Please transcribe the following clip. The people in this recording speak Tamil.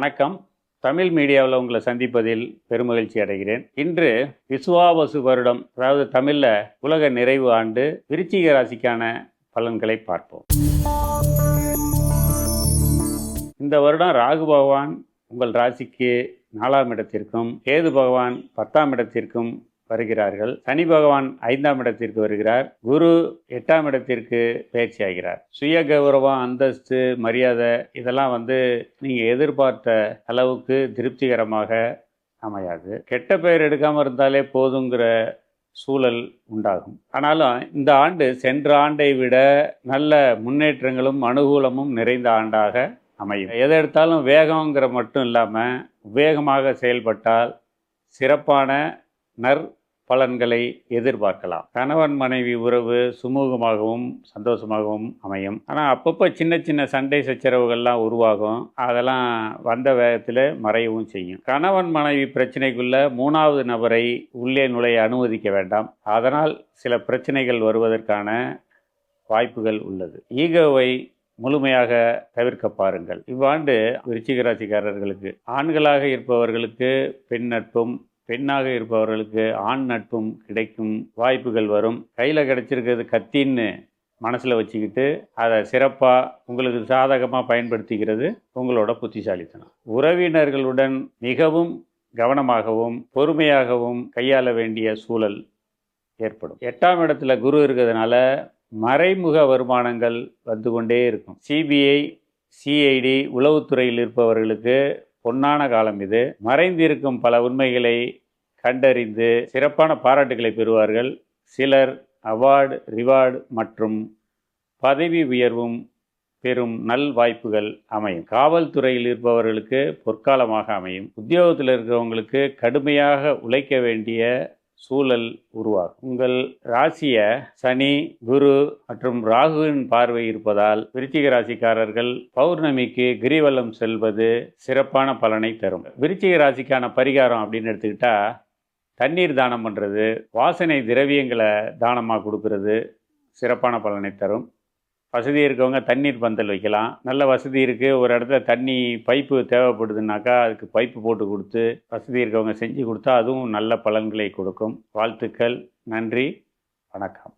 வணக்கம். தமிழ் மீடியாவில் உங்களை சந்திப்பதில் பெருமகிழ்ச்சி அடைகிறேன். இன்று விசுவாவசு வருடம் அதாவது தமிழில் உலக நிறைவு ஆண்டு விருச்சிக ராசிக்கான பலன்களை பார்ப்போம். இந்த வருடம் ராகு பகவான் உங்கள் ராசிக்கு நாலாம் இடத்திற்கும் கேது பகவான் பத்தாம் இடத்திற்கும் வருகிறார்கள். சனி பகவான் ஐந்தாம் இடத்திற்கு வருகிறார். குரு எட்டாம் இடத்திற்கு பயிற்சியாகிறார் சுய கௌரவம் அந்தஸ்து மரியாதை இதெல்லாம் வந்து நீங்கள் எதிர்பார்த்த அளவுக்கு திருப்திகரமாக அமையாது. கெட்ட பெயர் எடுக்காமல் இருந்தாலே போதுங்கிற சூழல் உண்டாகும். ஆனாலும் இந்த ஆண்டு சென்ற ஆண்டை விட நல்ல முன்னேற்றங்களும் அனுகூலமும் நிறைந்த ஆண்டாக அமையும். எதை எடுத்தாலும் வேகங்கிற மட்டும் இல்லாமல் வேகமாக செயல்பட்டால் சிறப்பான நற் பலன்களை எதிர்பார்க்கலாம். கணவன் மனைவி உறவு சுமூகமாகவும் சந்தோஷமாகவும் அமையும். ஆனால் அப்பப்போ சின்ன சின்ன சண்டை சச்சரவுகள்லாம் உருவாகும். அதெல்லாம் வந்த வேகத்தில் மறையவும் செய்யும். கணவன் மனைவி பிரச்சனைக்குள்ள மூணாவது நபரை உள்ளே நுழைய அனுமதிக்க வேண்டாம். அதனால் சில பிரச்சனைகள் வருவதற்கான வாய்ப்புகள் உள்ளது. ஈகோவை முழுமையாக தவிர்க்க பாருங்கள். இவ்வாண்டு விருச்சிக ராசிக்காரர்களுக்கு ஆண்களாக இருப்பவர்களுக்கு பெண் நட்பும் பெண்ணாக இருப்பவர்களுக்கு ஆண் நட்பும் கிடைக்கும் வாய்ப்புகள் வரும். கையில் கிடைச்சிருக்கிறது கத்தின்னு மனசில் வச்சுக்கிட்டு அதை சிறப்பாக உங்களுக்கு சாதகமாக பயன்படுத்திக்கிறது உங்களோட புத்திசாலித்தனம். உறவினர்களுடன் மிகவும் கவனமாகவும் பொறுமையாகவும் கையாள வேண்டிய சூழல் ஏற்படும். எட்டாம் இடத்துல குரு இருக்கிறதுனால மறைமுக வருமானங்கள் வந்து கொண்டே இருக்கும். சிபிஐ சிஐடி உளவுத்துறையில் இருப்பவர்களுக்கு பொன்னான காலம் இது. மறைந்திருக்கும் பல உண்மைகளை கண்டறிந்து சிறப்பான பாராட்டுகளை பெறுவார்கள். சிலர் அவார்டு ரிவார்டு மற்றும் பதவி உயர்வும் பெறும் நல் வாய்ப்புகள் அமையும். காவல்துறையில் இருப்பவர்களுக்கு பொற்காலமாக அமையும். உத்தியோகத்தில் இருக்கிறவங்களுக்கு கடுமையாக உழைக்க வேண்டிய சூழல் உருவாகும். உங்கள் ராசியை சனி குரு மற்றும் ராகுவின் பார்வை இருப்பதால் விருச்சிக ராசிக்காரர்கள் பௌர்ணமிக்கு கிரிவலம் செல்வது சிறப்பான பலனை தரும். விருச்சிக ராசிக்கான பரிகாரம் அப்படின்னு எடுத்துக்கிட்டா தண்ணீர் தானம் பண்ணுறது வாசனை திரவியங்களை தானமாக கொடுக்கறது சிறப்பான பலனை தரும். வசதி இருக்கவங்க தண்ணீர் பந்தல் வைக்கலாம். நல்ல வசதி இருக்குது ஒரு இடத்துல தண்ணி பைப்பு தேவைப்படுதுனாக்கா அதுக்கு பைப்பு போட்டு கொடுத்து வசதி இருக்கவங்க செஞ்சு கொடுத்தா அதுவும் நல்ல பலன்களை கொடுக்கும். வாழ்த்துக்கள். நன்றி. வணக்கம்.